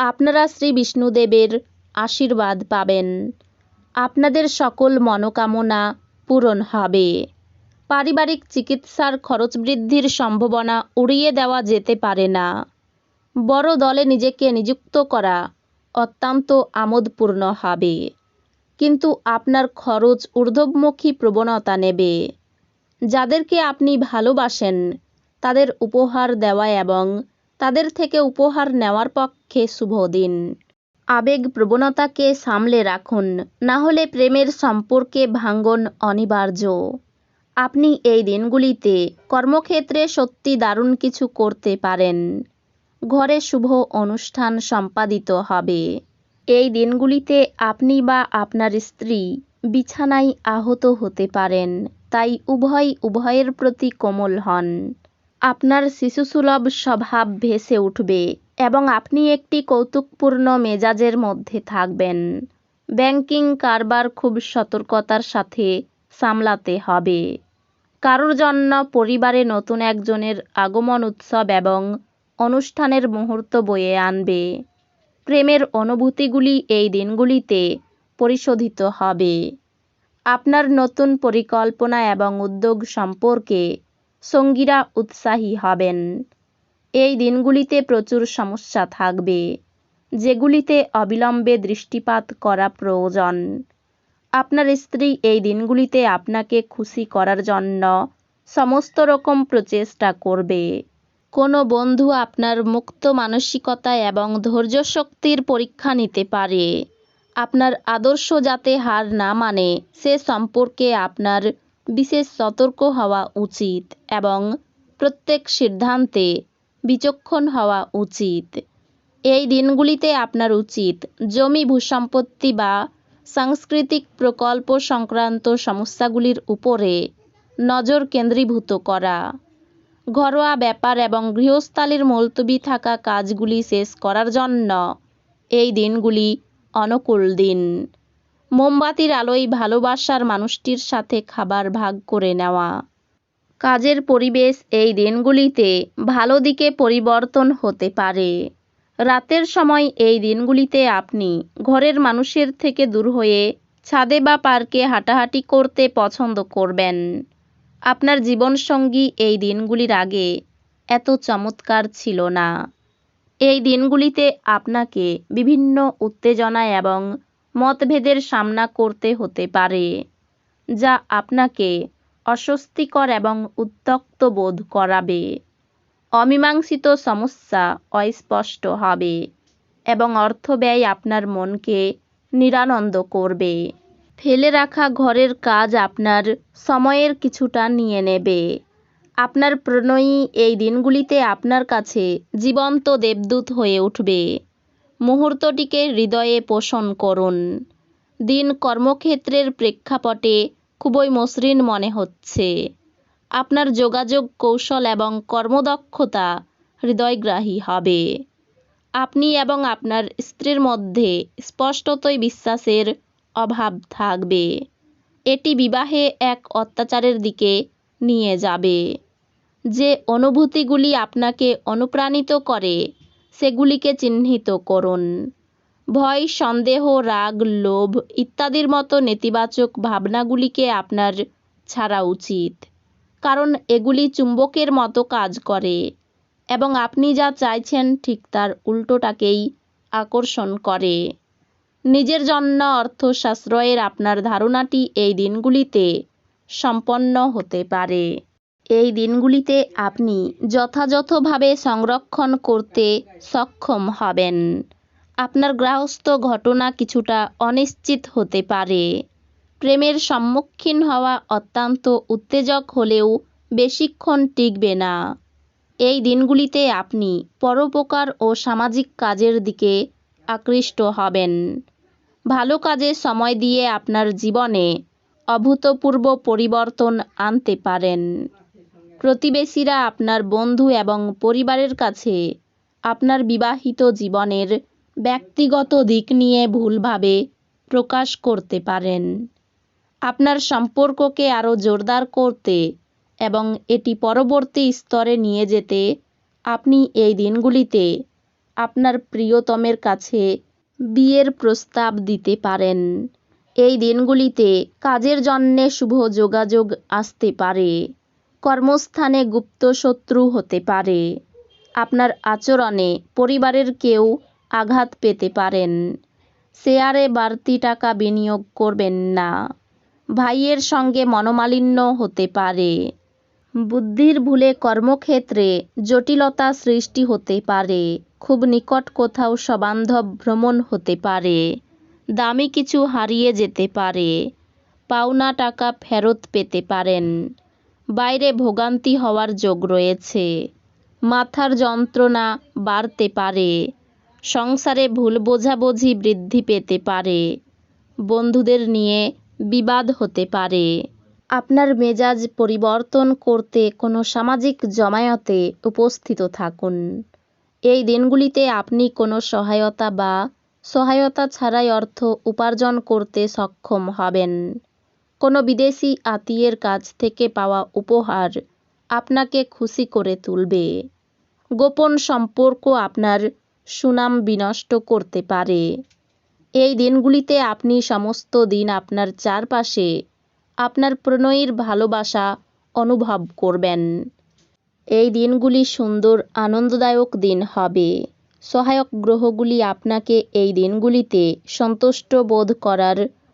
আপনারা শ্রী বিষ্ণুদেবের আশীর্বাদ পাবেন। আপনাদের সকল মনোকামনা পূরণ হবে। পারিবারিক চিকিৎসার খরচ বৃদ্ধির সম্ভাবনা উড়িয়ে দেওয়া যেতে পারে না। বড় দলে নিজেকে নিযুক্ত করা অত্যন্ত আমোদপূর্ণ হবে। কিন্তু আপনার খরচ ঊর্ধ্বমুখী প্রবণতা নেবে। যাদেরকে আপনি ভালোবাসেন, তাদের উপহার দেওয়া এবং তাদের থেকে উপহার নেওয়ার পক্ষে শুভ দিন। আবেগ প্রবণতাকে সামলে রাখুন, না হলে প্রেমের সম্পর্কে ভাঙ্গন অনিবার্য। আপনি এই দিনগুলিতে কর্মক্ষেত্রে সত্যি দারুণ কিছু করতে পারেন। ঘরে শুভ অনুষ্ঠান সম্পাদিত হবে। এই দিনগুলিতে আপনি বা আপনার স্ত্রী বিছানায় আহত হতে পারেন, তাই উভয় উভয়ের প্রতি কোমল হন। আপনার শিশুসুলভ স্বভাব ভেসে উঠবে এবং আপনি একটি কৌতুকপূর্ণ মেজাজের মধ্যে থাকবেন। ব্যাংকিং কারবার খুব সতর্কতার সাথে সামলাতে হবে। কারোর জন্য পরিবারে নতুন একজনের আগমন উৎসব এবং অনুষ্ঠানের মুহূর্ত বয়ে আনবে। প্রেমের অনুভূতিগুলি এই দিনগুলিতে পরিশোধিত হবে। আপনার নতুন পরিকল্পনা এবং উদ্যোগ সম্পর্কে সঙ্গীরা উৎসাহী হবেন। এই দিনগুলিতে প্রচুর সমস্যা থাকবে, যেগুলিতে অবিলম্বে দৃষ্টিপাত করা প্রয়োজন। আপনার স্ত্রী এই দিনগুলিতে আপনাকে খুশি করার জন্য সমস্ত রকম প্রচেষ্টা করবে। কোনো বন্ধু আপনার মুক্ত মানসিকতা এবং ধৈর্য শক্তির পরীক্ষা নিতে পারে। আপনার আদর্শ যাতে হার না মানে সে সম্পর্কে আপনার বিশেষ সতর্ক হওয়া উচিত এবং প্রত্যেক সিদ্ধান্তে বিচক্ষণ হওয়া উচিত। এই দিনগুলিতে আপনার উচিত জমি ভূসম্পত্তি বা সাংস্কৃতিক প্রকল্প সংক্রান্ত সমস্যাগুলির উপরে নজর কেন্দ্রীভূত করা। ঘরোয়া ব্যাপার এবং গৃহস্থালির মুলতবি থাকা কাজগুলি শেষ করার জন্য এই দিনগুলি অনুকূল দিন। মোমবাতির আলোয় ভালোবাসার মানুষটির সাথে খাবার ভাগ করে নেওয়া। কাজের পরিবেশ এই দিনগুলিতে ভালো দিকে পরিবর্তন হতে পারে। রাতের সময় এই দিনগুলিতে আপনি ঘরের মানুষের থেকে দূর হয়ে ছাদে বা পার্কে হাঁটাহাঁটি করতে পছন্দ করবেন। আপনার জীবনসঙ্গী এই দিনগুলির আগে এত চমৎকার ছিল না। এই দিনগুলিতে আপনাকে বিভিন্ন উত্তেজনা এবং মতভেদের সামনা করতে হতে পারে, যা আপনাকে অস্বস্তিকর এবং উত্তক্ত বোধ করাবে। অমীমাংসিত সমস্যা অস্পষ্ট হবে এবং অর্থ ব্যয় আপনার মনকে নিরানন্দ করবে। ফেলে রাখা ঘরের কাজ আপনার সময়ের কিছুটা নিয়ে নেবে। আপনার প্রণয়ী এই দিনগুলিতে আপনার কাছে জীবন্ত দেবদূত হয়ে উঠবে। মুহূর্তটিকে হৃদয়ে পোষণ করুন। দিন কর্মক্ষেত্রের প্রেক্ষাপটে খুবই মসৃণ মনে হচ্ছে। আপনার যোগাযোগ কৌশল এবং কর্মদক্ষতা হৃদয়গ্রাহী হবে। আপনি এবং আপনার স্ত্রীর মধ্যে স্পষ্টতই বিশ্বাসের অভাব থাকবে। এটি বিবাহে এক অত্যাচারের দিকে নিয়ে যাবে। যে অনুভূতিগুলি আপনাকে অনুপ্রাণিত করে সেগুলিকে চিহ্নিত করুন। ভয়, সন্দেহ, রাগ, লোভ ইত্যাদির মতো নেতিবাচক ভাবনাগুলিকে আপনার ছাড়া উচিত। কারণ এগুলি চুম্বকের মতো কাজ করে এবং আপনি যা চাইছেন ঠিক তার উল্টোটাকেই আকর্ষণ করে। নিজের জন্য অর্থ সাশ্রয়ের আপনার ধারণাটি এই দিনগুলিতে সম্পন্ন হতে পারে। এই দিনগুলিতে আপনি যথাযথভাবে সংরক্ষণ করতে সক্ষম হবেন। আপনার গৃহস্থ ঘটনা কিছুটা অনিশ্চিত হতে পারে। প্রেমের সম্মুখীন হওয়া অত্যন্ত উত্তেজক হলেও বেশিক্ষণ টিকবে না। এই দিনগুলিতে আপনি পরোপকার ও সামাজিক কাজের দিকে আকৃষ্ট হবেন। ভালো কাজে সময় দিয়ে আপনার জীবনে অভূতপূর্ব পরিবর্তন আনতে পারেন। প্রতিবেশীরা আপনার বন্ধু এবং পরিবারের কাছে আপনার বিবাহিত জীবনের ব্যক্তিগত দিক নিয়ে ভুলভাবে প্রকাশ করতে পারেন। আপনার সম্পর্ককে আরও জোরদার করতে এবং এটি পরবর্তী স্তরে নিয়ে যেতে আপনি এই দিনগুলিতে আপনার প্রিয়তমের কাছে বিয়ের প্রস্তাব দিতে পারেন। এই দিনগুলিতে কাজের জন্যে শুভ যোগাযোগ আসতে পারে। কর্মস্থানে গুপ্ত শত্রু হতে পারে। আপনার আচরণে পরিবারের কেউ আঘাত পেতে পারেন। শেয়ারে বাড়তি টাকা বিনিয়োগ করবেন না। ভাইয়ের সঙ্গে মনোমালিন্য হতে পারে। বুদ্ধির ভুলে কর্মক্ষেত্রে জটিলতা সৃষ্টি হতে পারে। খুব নিকট কোথাও সবান্ধব ভ্রমণ হতে পারে। দামি কিছু হারিয়ে যেতে পারে। পাওনা টাকা ফেরত পেতে পারেন। বাইরে ভোগান্তি হওয়ার যোগ রয়েছে। মাথার যন্ত্রণা বাড়তে পারে। সংসারে ভুল বোঝাবুঝি বৃদ্ধি পেতে পারে। বন্ধুদের নিয়ে বিবাদ হতে পারে। আপনার মেজাজ পরিবর্তন করতে কোনো সামাজিক জমায়েতে উপস্থিত থাকুন। এই দিনগুলিতে আপনি কোনো সহায়তা বা সহায়তা ছাড়াই অর্থ উপার্জন করতে সক্ষম হবেন। কোনো বিদেশি আত্মীয়ের কাছ থেকে পাওয়া উপহার আপনাকে খুশি করে তুলবে। গোপন সম্পর্ক আপনার সুনাম বিনষ্ট করতে পারে। এই দিনগুলিতে আপনি সমস্ত দিন আপনার চারপাশে আপনার প্রণয়ীর ভালোবাসা অনুভব করবেন। এই দিনগুলি সুন্দর, আনন্দদায়ক দিন হবে। সহায়ক গ্রহগুলি আপনাকে এই দিনগুলিতে সন্তুষ্ট বোধ করার